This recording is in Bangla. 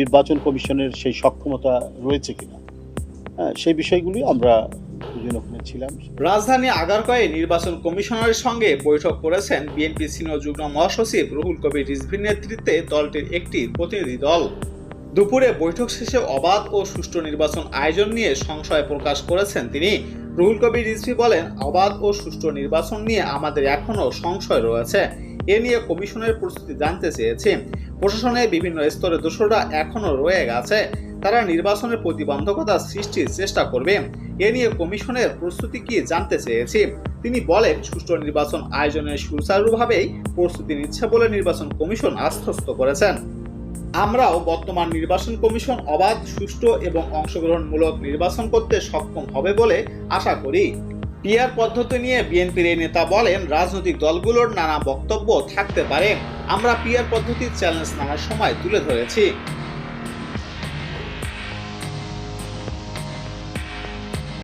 নির্বাচন কমিশনের সেই সক্ষমতা রয়েছে কিনা। হ্যাঁ, সেই বিষয়গুলি আমরা রাজধানী আগারগাঁয়ে নির্বাচন কমিশনারের সঙ্গে বৈঠক করেছেন বিএনপি সিনিয়র যুগ্ম মহাসচিব রুহুল কবির রিজভির নেতৃত্বে দলটির একটি প্রতিনিধি দল। দুপুরে বৈঠক শেষে অবাধ ও সুষ্ঠু নির্বাচন আয়োজন নিয়ে সংশয় প্রকাশ করেছেন তিনি। রুহুল কবির রিজভি বলেন অবাধ ও সুষ্ঠু নির্বাচন নিয়ে আমাদের এখনও সংশয় রয়েছে। এ নিয়ে কমিশনের প্রস্তুতি জানতে চেয়েছে। প্রশাসনের বিভিন্ন স্তরে দোষরা এখনও রয়ে গেছে। তারা নির্বাচনের প্রতিবন্ধকতা সৃষ্টির চেষ্টা করবে। এ নিয়ে কমিশনের প্রস্তুতি কি জানতে চেয়েছি? তিনি বলেন, সুষ্ঠু নির্বাচন আয়োজনের সুচারুভাবেই প্রস্তুতি নিচ্ছে বলে নির্বাচন কমিশন আশ্বস্ত করেছেন। আমরাও বর্তমান নির্বাচন কমিশন অবাধ, সুষ্ঠু এবং অংশগ্রহণমূলক নির্বাচন করতে সক্ষম হবে বলে আশা করি। পিয়ার পদ্ধতি নিয়ে বিএনপির এই নেতা বলেন, রাজনৈতিক দলগুলোর নানা বক্তব্য থাকতে পারে। আমরা পিয়ার পদ্ধতির চ্যালেঞ্জ নানার সময় তুলে ধরেছি।